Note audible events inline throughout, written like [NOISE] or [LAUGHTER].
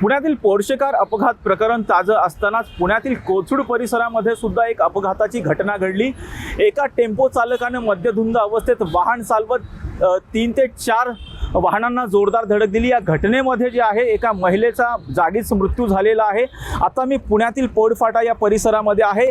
पुण्यातील पोर्शेकार अपघात प्रकरण ताजं असतानाच पुण्यातील कोथरूड परिसरामध्ये सुद्धा एक अपघाताची घटना घडली. एका टेम्पो चालकाने मद्यधुंद अवस्थेत वाहन चालवत तीन ते चार वाहनांना जोरदार धडक दिली. या घटनेमध्ये जे आहे एका महिलेचा जागीच मृत्यू झालेला आहे. आता मी पुण्यातील पोडफाटा या परिसरामध्ये आहे.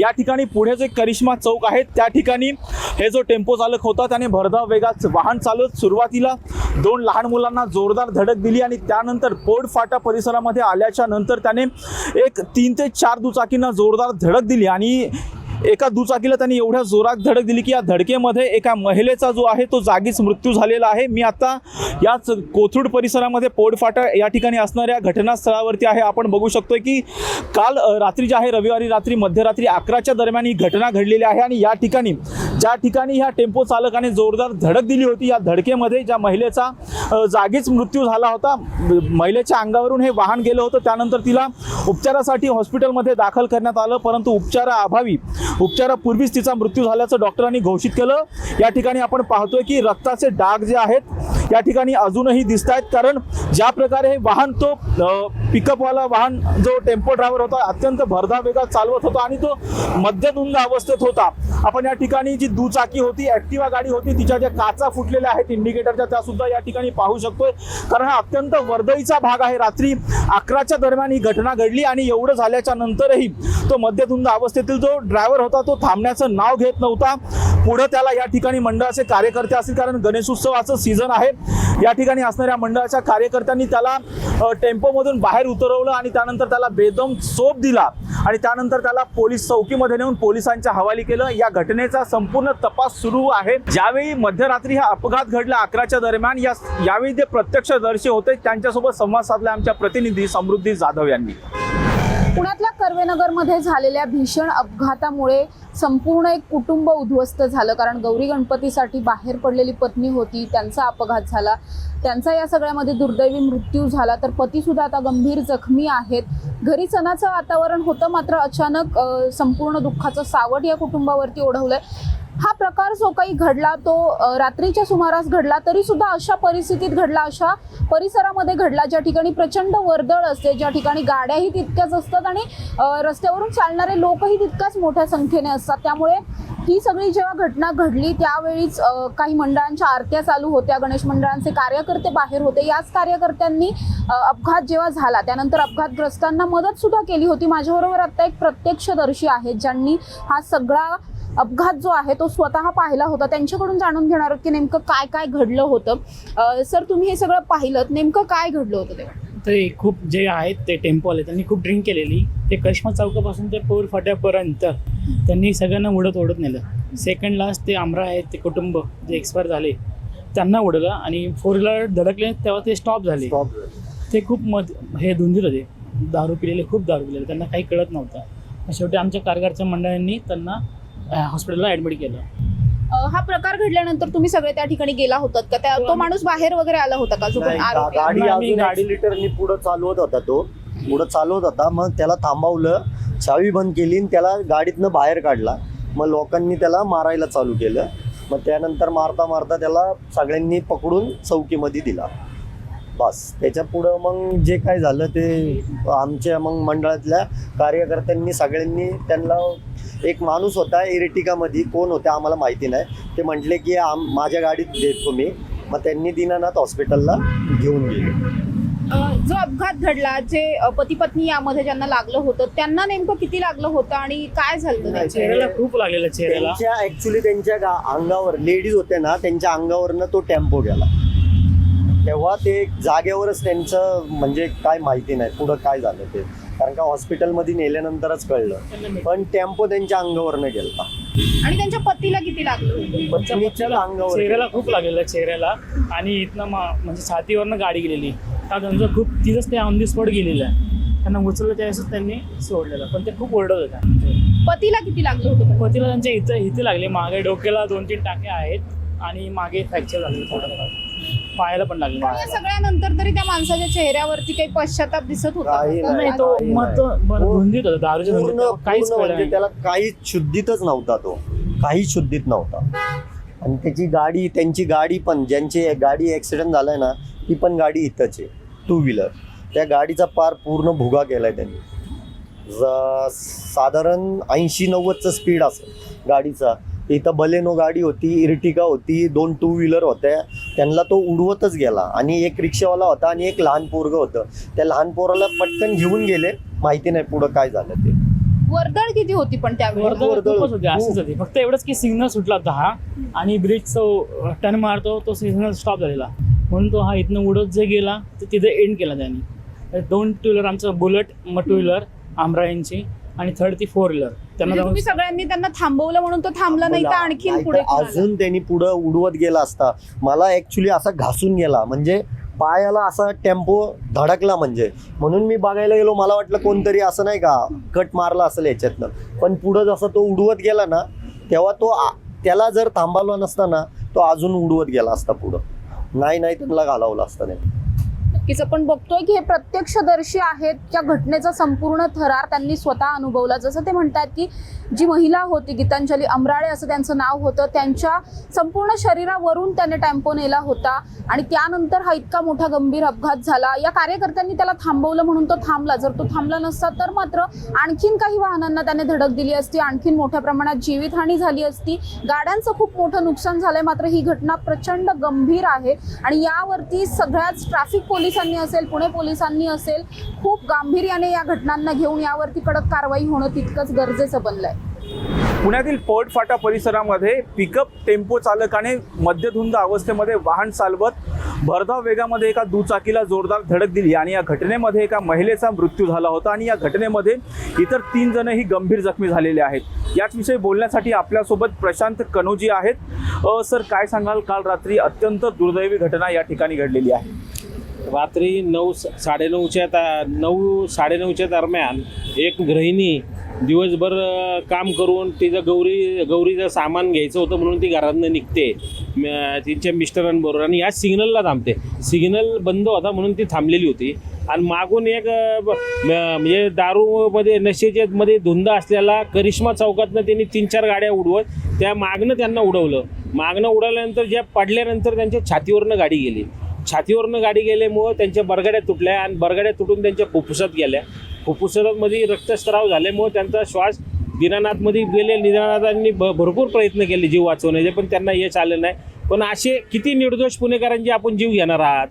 या ठिकाणी पुढे जे करिश्मा चौक आहे त्या ठिकाणी हे जो टेम्पो चालक होता त्याने भरधाव वेगात वाहन चालवत सुरुवातीला दोन लहान मुलांना जोरदार धडक दिली आणि त्यानंतर पोडफाटा परिसरामध्ये आल्याच्यानंतर त्याने एक तीन ते चार दुचाकींना जोरदार धडक दिली आणि एका दुचाकीला त्यांनी एवढ्या जोरात धडक दिली की या धडकेमध्ये एका महिलेचा जो आहे तो जागीच मृत्यू झालेला आहे. मी आता याच कोथरूड परिसरामध्ये पोडफाटा या ठिकाणी असणाऱ्या घटनास्थळावरती आहे. आपण बघू शकतोय की काल रात्री जे आहे रविवारी रात्री मध्यरात्री अकराच्या दरम्यान ही घटना घडलेली आहे आणि या ठिकाणी ज्या ठिकाणी ह्या टेम्पो चालकाने जोरदार धडक दिली होती या धडकेमध्ये ज्या महिलेचा जागीच मृत्यू झाला होता महिलेच्या अंगावरून हे वाहन गेलं होतं त्यानंतर तिला उपचारासाठी हॉस्पिटलमध्ये दाखल करण्यात आलं परंतु उपचाराअभावी उपचारापूर्वीच तिचा मृत्यू झाल्याचं डॉक्टरांनी घोषित केलं. या ठिकाणी आपण पाहतोय की रक्ताचे डाग जे आहेत या ठिकाणी अजूनही दिसत आहेत कारण ज्या प्रकारे हे वाहन तो पिकअपवाला वाहन जो टेम्पो ड्रायव्हर होता अत्यंत भरधाव वेगात चालवत होता आणि तो मध्यधुंद अवस्थेत होता. आपण या ठिकाणी जी दुचाकी होती ऍक्टिवा गाडी होती तिच्या ज्या काचा फुटलेल्या आहेत इंडिकेटरच्या त्या सुद्धा या ठिकाणी पाहू शकतोय. कारण हा अत्यंत वर्दळीचा भाग आहे. रात्री अकराच्या दरम्यान ही घटना घडली आणि एवढं झाल्याच्या नंतरही तो मध्यधुंद अवस्थेतील जो ड्रायव्हर होता तो थांबण्याचं नाव घेत नव्हता. पुढं त्याला या ठिकाणी मंडळाचे कार्यकर्ते असतील कारण गणेशोत्सवाचं सीझन आहे. या ठिकाणी असणाऱ्या मंडळाच्या कार्यकर्त्यांनी त्याला टेम्पोमधून बाहेर उतरवलं आणि त्यानंतर त्याला बेदम चोप दिला. आणि त्यानंतर त्याला पोलीस चौकीमध्ये नेऊन पोलिसांच्या हवाली केलं. या घटनेचा संपूर्ण तपास सुरू आहे. ज्यावेळी मध्यरात्री हा अपघात घडला अकराच्या दरम्यान या यावेळी जे प्रत्यक्षदर्शी होते त्यांच्यासोबत संवाद साधला आमच्या प्रतिनिधी समृद्धी जाधव यांनी. पुण्यातल्या कर्वेनगरमध्ये झालेल्या भीषण अपघातामुळे संपूर्ण एक कुटुंब उद्ध्वस्त झालं कारण गौरी गणपतीसाठी बाहेर पडलेली पत्नी होती त्यांचा अपघात झाला. त्यांचा या सगळ्यामध्ये दुर्दैवी मृत्यू झाला. तर पतीसुद्धा आता गंभीर जखमी आहेत. घरी सणाचं वातावरण होतं मात्र अचानक संपूर्ण दुःखाचं सावट या कुटुंबावरती ओढवलंय. हा प्रकार जो काही घडला तो रात्रीच्या सुमारास घडला तरी सुद्धा अशा परिस्थितीत घडला अशा परिसरामध्ये घडला ज्या ठिकाणी प्रचंड वर्दळ असते ज्या ठिकाणी गाड्याही तितक्याच असतात आणि रस्त्यावरून चालणारे लोकही तितक्याच मोठ्या संख्येने असतात. त्यामुळे ही सगळी जेव्हा घटना घडली त्यावेळीच काही मंडळांच्या आरत्या चालू होत्या गणेश मंडळांचे कार्यकर्ते बाहेर होते. याच कार्यकर्त्यांनी अपघात जेव्हा झाला त्यानंतर अपघातग्रस्तांना मदत सुद्धा केली होती. माझ्याबरोबर आता एक प्रत्यक्षदर्शी आहेत ज्यांनी हा सगळा अपघात जो आहे तो स्वतः पाहिला होता. त्यांच्याकडून जाणून घेणार आहोत की नेमकं काय काय घडलं होतं. सर तुम्ही हे सगळं पाहिलं. नेमकं काय घडलं होतं तेव्हा? ते खूप जे आहेत ते टेम्पोवाले त्यांनी खूप ड्रिंक केलेली. ते करिश्मा चौकापासून ते पोर फाट्यापर्यंत त्यांनी सगळ्यांना उडत ओढत नेलं. सेकंड लास्ट ते आमरा आहेत ते कुटुंब जे एक्सपायर झाले त्यांना उडलं आणि फोर व्हीलर धडकले. तेव्हा ते स्टॉप झाले. ते खूप मत हे धुंदीत होते. दारू पिलेले खूप दारू पिलेले. त्यांना काही कळत नव्हतं. शेवटी आमच्या कारगारच्या मंडळांनी त्यांना हॉस्पिटलला ॲडमिट केलं. अ, हा प्रकार घडल्यानंतर तुम्ही सगळे त्या ठिकाणी गेला होतात का? त्या तो माणूस बाहेर वगैरे आला होता का? जो कोणी नाही, गा- आरोपी आहे? गाडी आम्ही अजून गाडी- गाडी लिटरनी पुढं चालवत होता तो. पुढं चालवत होता. मग त्याला थांबवलं. चावी बंद केली आणि त्याला गाडीतनं बाहेर काढला. मग लोकांनी त्याला मारायला चालू केलं. मग त्यानंतर मारता मारता त्याला सगळ्यांनी पकडून चौकीमध्ये दिला. बस. त्याच्या पुढं मग जे काय झालं ते आमच्या मग मंडळातल्या कार्यकर्त्यांनी सगळ्यांनी त्यांना एक माणूस होता इरेटिकामध्ये. कोण होता आम्हाला माहिती नाही. ते म्हटले की आम माझ्या गाडीत देत तुम्ही. मग त्यांनी दीनानाथ हॉस्पिटलला घेऊन गेले. जो अपघात घडला जे पती पत्नी यामध्ये ज्यांना लागलं होतं त्यांना नेमकं किती लागलं होतं आणि काय झालं? चेहऱ्याला खूप लागलेलं चेहऱ्याला. त्यांच्या ऍक्च्युली त्यांच्या गा- अंगावर लेडीज होते ना त्यांच्या अंगावरनं तो टेम्पो गेला. तेव्हा ते जागेवरच त्यांचं म्हणजे काय माहिती नाही पुढं काय झालं ते. कारण का हॉस्पिटलमध्ये नेल्यानंतरच कळलं. पण टेम्पो त्यांच्या अंगावरनं गेलता. आणि त्यांच्या पतीला किती लागलं? अंगावर चेहऱ्याला खूप लागलेलं चेहऱ्याला. आणि इथनं मा- म्हणजे छातीवरनं गाडी गेलेली. का त्यांचं खूप तिथंच ते ऑन दी स्पॉट गेलेलं आहे. त्यांना उचललं त्यावेळेस त्यांनी सोडलेलं. पण ते खूप ओरडत होत्या. पतीला किती लागलं होतं? पतीला त्यांच्या इथं इथे लागले. मागे डोक्याला दोन तीन टाके आहेत आणि मागे फ्रॅक्चर झाले थोडंफार पायाला पण लागले. पण या सगळ्यानंतर तरी त्या माणसाच्या चेहऱ्यावरती काही पश्चाताप दिसत होता काही का? नाही तो नाही, मग तो नाही. धुंदीत होता दारूच्या धुंदीत पूर्ण तेव्हा काहीच पूर्ण कळलं म्हणजे नाही. त्याला काहीच शुद्धीतच नव्हता तो. काहीच शुद्धीत नव्हता. आणि त्याची गाडी त्यांची गाडी पण ज्यांची गाडी ऍक्सिडेंट झालाय ना ती पण गाडी इथंच आहे टू व्हीलर त्या गाडीचा पार पूर्ण भुगा केलाय त्यांनी. ज- साधारण ऐंशी नव्वदचं स्पीड असं गाडीचा. इथं बलेनो गाडी होती इर्टिका होती दोन टू व्हीलर होत्या. त्यांना तो उडवतच गेला. आणि एक रिक्षावाला होता आणि एक लहान पोरगं होतं. त्या लहान पोराला पटकन घेऊन गेले. माहिती नाही पुढं काय झालं ते. वर्दळ किती होती पण त्यावेळेला वर्दळ वर्दळ खूपच होते असंच खूप. होते. फक्त एवढंच की सिग्नल सुटला होता हा आणि ब्रिजचा टर्न मारतो तो सिग्नल स्टॉप झालेला. म्हणून तो हा इथनं उडत जे गेला तर तिथे एंड केला त्यांनी. तर दोन टू व्हीलर आमचं बुलेट मग टू व्हीलर आमरा यांची आणि थर्ड ती फोर व्हीलर त्यांना म्हणजे जाऊन तुम्ही सगळ्यांनी त्यांना थांबवलं म्हणून तो थांबला नाही तर आणखीन नाहीतर पुढे पळाला. अजून त्यांनी पुढं उडवत गेला असता. मला ऍक्च्युली असा घासून गेला. म्हणजे पायाला असा टेम्पो धडकला म्हणजे. म्हणून मी बघायला गेलो. मला वाटलं कोणतरी असं नाही का कट मारला असेल याच्यातनं. पण पुढं जसा तो उडवत गेला ना तेव्हा तो आ- त्याला जर थांबवला नसता ना तो अजून उडवत गेला असता पुढं. नाही नाही त्यांना घालावलं असतं नाही नक्कीच. आपण बघतोय की हे प्रत्यक्षदर्शी आहेत. त्या घटनेचा संपूर्ण थरार त्यांनी स्वतः अनुभवला. जसं ते म्हणतात की जी महिला होती गीतांजली अमराळे असं त्यांचं नाव होतं. त्यांच्या संपूर्ण शरीरावरून त्याने टेम्पो नेला होता आणि त्यानंतर हा इतका मोठा गंभीर अपघात झाला. या कार्यकर्त्यांनी त्याला थांबवलं म्हणून तो थांबला. जर तो थांबला नसता तर मात्र आणखीन काही वाहनांना त्याने धडक दिली असती. आणखीन मोठ्या प्रमाणात जीवितहानी झाली असती. गाड्यांचं खूप मोठं नुकसान झालंय. मात्र ही घटना प्रचंड गंभीर आहे आणि यावरती सगळ्याच ट्रॅफिक पोलीस पोलिसांनी असेल पुणे पोलिसांनी असेल खूप गांभीर्याने या घटनांना घेऊन यावरती कडक कारवाई होणं तितकंच गरजेचं बनलंय. पुण्यातील पौट फाटा परिसरामध्ये पिकअप टेम्पो चालकाने मध्यधुंद अवस्थेमध्ये वाहन चालवत भरधाव वेगामध्ये एका दुचाकीला जोरदार धडक दिली. आणि या घटनेमध्ये एका महिलेचा मृत्यू झाला होता आणि या घटनेमध्ये इतर तीन जणही गंभीर जखमी झालेले आहेत. याच विषयी बोलण्यासाठी आपल्यासोबत प्रशांत कनोजी आहेत. सर काय सांगाल? काल रात्री अत्यंत दुर्दैवी घटना या ठिकाणी घडलेली आहे. रात्री नऊ साडेनऊच्या ता नऊ साडेनऊच्या दरम्यान एक गृहिणी दिवसभर काम करून तिचं गौरी गौरीचं सामान घ्यायचं होतं म्हणून ती घरातनं निघते. तिच्या मिस्टरांबरोबर आणि या सिग्नलला थांबते. सिग्नल बंद होता म्हणून ती थांबलेली होती. आणि मागून एक ब- म्हणजे दारूमध्ये नशेच्या मध्ये धुंद असलेला करिश्मा चौकातनं त्यांनी तीन चार गाड्या उडवत त्या मागनं त्यांना उडवलं. मागनं उडवल्यानंतर ज्या पडल्यानंतर त्यांच्या छातीवरनं गाडी गेली. छातीवरनं गाडी गेल्यामुळं त्यांच्या बरगाड्या तुटल्या आणि बरगाड्या तुटून त्यांच्या फुफ्फुसात गेल्या. फुफ्फुसामध्ये रक्तस्राव झाल्यामुळं त्यांचा श्वास दिनानाथमध्ये गेले. निदानाथांनी भ भरपूर प्रयत्न केले जीव वाचवण्याचे पण त्यांना यश आलं नाही. पण असे किती निर्दोष पुणेकरांचे आपण जीव घेणार आहात?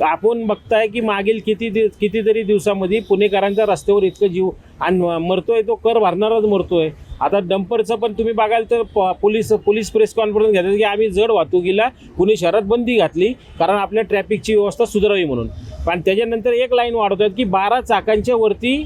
आपण बघताय की मागील किती दिव कितीतरी दिवसामध्ये पुणेकरांच्या रस्त्यावर इतकं जीव आणि मरतोय तो कर भरणारच मरतोय. आता डंपरचं पण तुम्ही बघाल तर प- पोलीस पोलीस प्रेस कॉन्फरन्स घेतात की आम्ही जड वाहतुकीला पुणे शहरात बंदी घातली कारण आपल्या ट्रॅफिकची व्यवस्था सुधारावी म्हणून. पण त्याच्यानंतर एक लाईन वाढवतात की बारा चाकांच्या वरती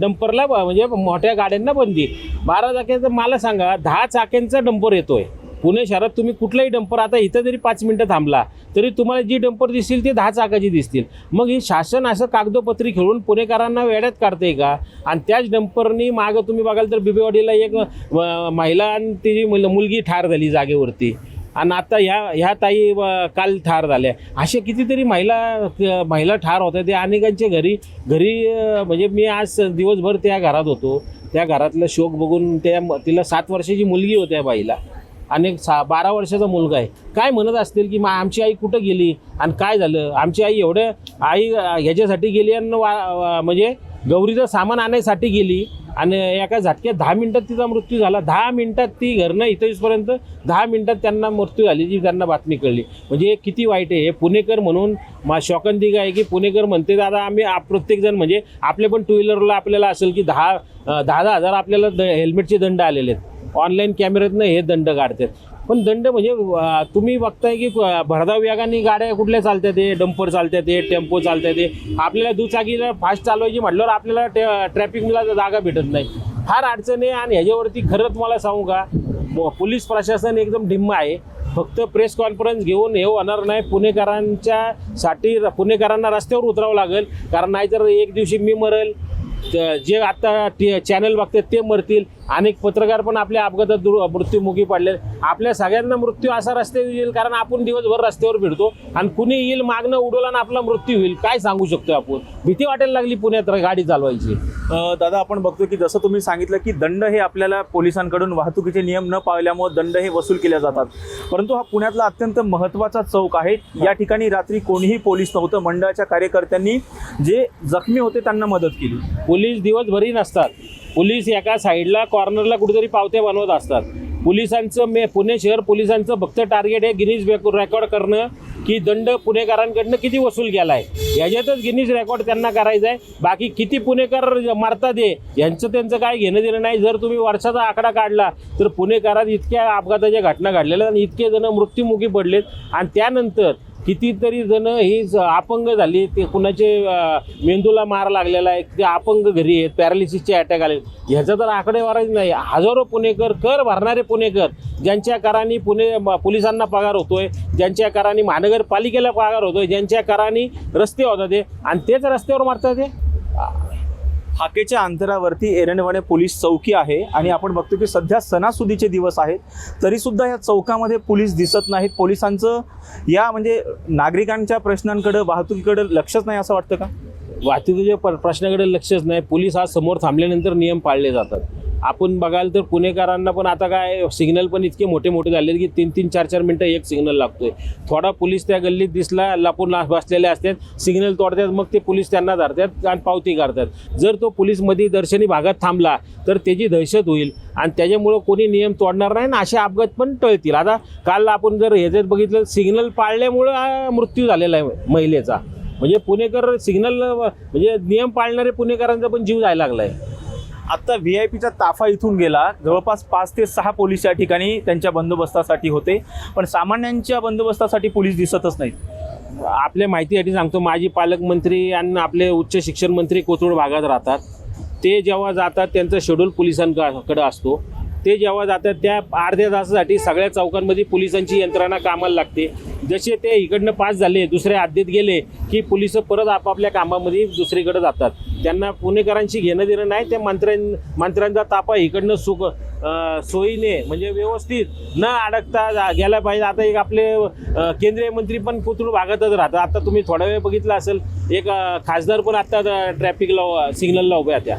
डंपरला ब- म्हणजे मोठ्या गाड्यांना बंदी. बारा चाक्यांचं मला सांगा दहा चाक्यांचा डंपर येतोय. पुणे शहरात तुम्ही कुठलाही डंपर आता इथं जरी पाच मिनटं थांबला तरी तुम्हाला जी डंपर दिसतील ते दहा चाकाची दिसतील. मग ही शासन असं कागदोपत्री खेळून पुणेकरांना वेड्यात काढते का? आणि त्याच डंपरनी मागं तुम्ही बघाल तर बिबेवाडीला एक महिला आणि तिची मुलगी ठार झाली जागेवरती. आणि आता ह्या ह्या ताई काल ठार झाल्या. अशा कितीतरी महिला महिला ठार होत्या. त्या अनेकांच्या घरी घरी म्हणजे मी आज दिवसभर त्या घरात होतो. त्या घरातला शोक बघून त्या तिला सात वर्षाची मुलगी होत्या बाईला. आणि एक सा बारा वर्षाचा मुलगा आहे. काय म्हणत असतील की मा आमची आई कुठं गेली? आणि काय झालं? आमची आई एवढं आई ह्याच्यासाठी गेली आणि वा म्हणजे गौरीचं सामान आणायसाठी गेली. आणि एका झटक्यात दहा मिनटात तिचा मृत्यू झाला. दहा मिनटात ती घरनं इथं येईपर्यंत दहा मिनटात त्यांना मृत्यू झाली जी त्यांना बातमी कळली. म्हणजे हे किती वाईट आहे. हे पुणेकर म्हणून मा शोकंतिका आहे की पुणेकर म्हणते दादा आम्ही प्रत्येकजण म्हणजे आपले पण टू व्हीलरला आपल्याला असेल की दहा दहा दहा हजार आपल्याला द हेल्मेटचे दंड आलेले आहेत. ऑनलाईन कॅमेऱ्यातनं हे दंड काढतात. पण दंड म्हणजे तुम्ही बघताय की भरधाव वेगाने गाड्या कुठल्या चालतात ते डंपर चालतात ते टेम्पो चालतात ते आपल्याला दुचाकीला फास्ट चालवायची म्हटल्यावर आपल्याला टे ट्रॅफिकला जागा भेटत नाही. फार अडचण आहे आणि ह्याच्यावरती खरं तुम्हाला सांगू का? पोलीस प्रशासन एकदम ढिम्म आहे. फक्त प्रेस कॉन्फरन्स घेऊन हे होणार नाही. पुणेकरांच्या साठी पुणेकरांना रस्त्यावर उतरावं लागेल. कारण नाहीतर एक दिवशी मी मरेल. जे आता टी चॅनल बघतात ते मरतील. अनेक पत्रकार पण आपल्या अपघातात दुर- मृत्युमुखी पडले. आपल्या सगळ्यांना मृत्यू असा रस्त्यावर येईल कारण आपण दिवसभर रस्त्यावर फिरतो आणि कुणी येईल मागणं उडवला आणि आपला मृत्यू होईल काय सांगू शकतो आपण? भीती वाटायला लागली पुण्यात गाडी चालवायची. दादा आपण बघतो की जसं तुम्ही सांगितलं की दंड हे आपल्याला पोलिसांकडून वाहतुकीचे नियम न पाळल्यामुळे दंड हे वसूल केले जातात. परंतु हा पुण्यातला अत्यंत महत्त्वाचा चौक आहे. या ठिकाणी रात्री कोणीही पोलीस नव्हतं. मंडळाच्या कार्यकर्त्यांनी जे जखमी होते त्यांना मदत केली. पोलीस दिवसभरही नसतात. पोलीस एका साईडला कॉर्नरला कुठेतरी पावत्या बनवत असतात. पोलिसांचं मे पुणे शहर पोलिसांचं फक्त टार्गेट आहे गिनीज रेकॉर्ड करणं की दंड पुणेकरांकडनं किती वसूल केला आहे याच्यातच गिनीज रेकॉर्ड त्यांना करायचा आहे बाकी किती पुणेकर मारतात हे यांचं त्यांचं काय घेणं देणं नाही. जर तुम्ही वर्षाचा आकडा काढला तर पुणेकरात इतक्या अपघाताच्या घटना घडलेल्या आहेत आणि इतके जण मृत्युमुखी पडलेत. आणि त्यानंतर कितीतरी जण ही अपंग झाली ते कुणाचे मेंदूला मार लागलेला आहे ते अपंग घरी आहेत पॅरालिसिसचे अटॅक आले. ह्याचा तर आकडेवारच नाही. हजारो पुणेकर कर भरणारे पुणेकर ज्यांच्या कराने पुणे पोलिसांना पगार होतोय ज्यांच्या कराने महानगरपालिकेला पगार होतोय ज्यांच्या कराने रस्ते होतात ते. आणि तेच रस्त्यावर मारतात ते? हाकेच्या अंतरावरती एरंडवाणे पोलीस चौकी आहे आणि आपण बघतो की सध्या सणासुदीचे दिवस आहेत तरीसुद्धा या चौकामध्ये पोलीस दिसत नाहीत. पोलिसांचं या म्हणजे नागरिकांच्या प्रश्नांकडे वाहतुकीकडे लक्षच नाही असं वाटतं का? वाहतुकीच्या प्र- प्रश्नाकडे लक्षच नाही. पोलीस आज समोर थांबल्यानंतर नियम पाळले जातात. आपण बघाल तर पुणेकरांना पण आता काय सिग्नल पण इतके मोठे मोठे झाले की तीन तीन चार चार मिनटं एक सिग्नल लागतोय. थोडा पोलीस त्या गल्लीत दिसला लपून ला- बसलेले असतात सिग्नल तोडतात मग ते पोलीस त्यांना धरतात आणि पावती करतात जर तो पोलीसमध्ये दर्शनी भागात थांबला तर त्याची दहशत होईल आणि त्याच्यामुळं कोणी नियम तोडणार नाही आणि असे अपघात पण टळतील. आता काल आपण जर ह्याच्यात बघितलं सिग्नल पाळल्यामुळं मृत्यू झालेला आहे महिलेचा. म्हणजे पुणेकर सिग्नल म्हणजे नियम पाळणारे पुणेकरांचा पण जीव जायला लागलाय. आत्ता व्ही आय पीचा ताफा इथून गेला. जवळपास पाच ते सहा पोलीस या ठिकाणी त्यांच्या बंदोबस्तासाठी होते. पण सामान्यांच्या बंदोबस्तासाठी पोलीस दिसतच नाहीत. आपल्या माहितीसाठी सांगतो माजी पालकमंत्री आणि आपले उच्च शिक्षण मंत्री कोथरूड भागात राहतात. ते जेव्हा जातात त्यांचा शेड्यूल पोलिसांकडे असतो. ते जेव्हा जातात त्या अर्ध्या तासासाठी सगळ्या चौकांमध्ये पोलिसांची यंत्रणा कामाला लागते. जसे ते इकडनं पास झाले दुसऱ्या आद्यत गेले की पोलीस परत आपापल्या कामामध्ये दुसरीकडे जातात. त्यांना पुणेकरांशी घेणं देणं नाही त्या मंत्र्यां मंत्र्यांचा तापा इकडनं सुख सोयीने म्हणजे व्यवस्थित न अडकता गेला पाहिजे. आता एक आपले केंद्रीय मंत्री पण पुतळू भागातच राहतात. आता तुम्ही थोडा वेळ बघितला असेल एक खासदार पण आता ट्रॅफिकला सिग्नलला उभ्या त्या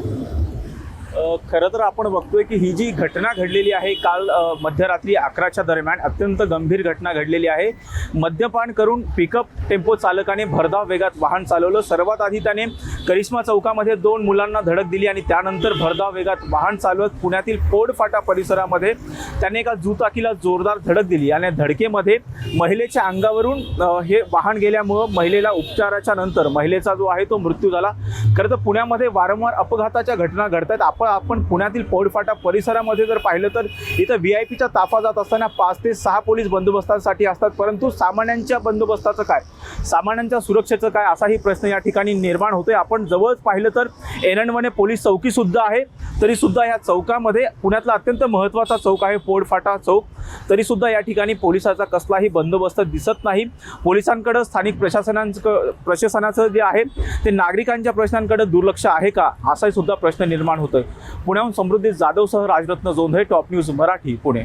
खरं तर आपण बघतोय की ही जी घटना घडलेली आहे काल मध्यरात्री अकराच्या दरम्यान अत्यंत गंभीर घटना घडलेली आहे. मद्यपान करून पिकअप टेम्पो चालकाने भरधाव वेगात वाहन चालवलं. सर्वात आधी त्याने करिश्मा चौकामध्ये दोन मुलांना धडक दिली आणि त्यानंतर भरधाव वेगात वाहन चालवत पुण्यातील फोडफाटा परिसरामध्ये त्याने एका दुचाकीला जोरदार धडक दिली. आणि धडकेमध्ये महिलेच्या अंगावरून हे वाहन गेल्यामुळं महिलेला उपचाराच्या नंतर महिलेचा जो आहे तो मृत्यू झाला. खरं तर पुण्यामध्ये वारंवार अपघाताच्या घटना घडत आहेत आपण आपण पुण्यातील पौडफाटा परिसरामध्ये जर पाहिलं तर इथं व्ही आय पीचा ताफा जात असताना पाच ते सहा पोलीस बंदोबस्तासाठी असतात. परंतु सामान्यांच्या बंदोबस्ताचं काय? सामान्यांच्या सुरक्षेचं काय? असाही प्रश्न या ठिकाणी निर्माण होतोय. आपण जवळच पाहिलं तर एन पोलीस चौकीसुद्धा आहे. तरीसुद्धा ह्या चौकामध्ये पुण्यातला अत्यंत महत्त्वाचा चौक आहे पोडफाटा चौक. तरीसुद्धा या ठिकाणी पोलिसाचा कसलाही बंदोबस्त दिसत नाही. पोलिसांकडं स्थानिक प्रशासनांचं प्रशासनाचं जे आहे ते नागरिकांच्या प्रश्नांकडे दुर्लक्ष आहे का? असाही सुद्धा प्रश्न निर्माण होतोय. पुण्याहून Samruddhi जाधवसह Rajratna Jondhale top news Marathi Pune.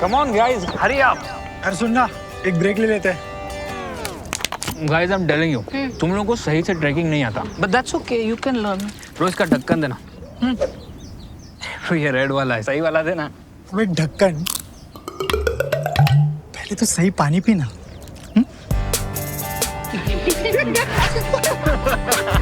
Come on guys hurry up अरे सुन ना एक ब्रेक ले लेते. हैं guys I am telling you तुम लोगों को सही से ट्रैकिंग नहीं आता. But that's okay you can learn रोज का ढक्कन देना. तो ये रेड वाला है सही वाला देना. अबे ढक्कन. पहले तो सही पानी पीना. [LAUGHS]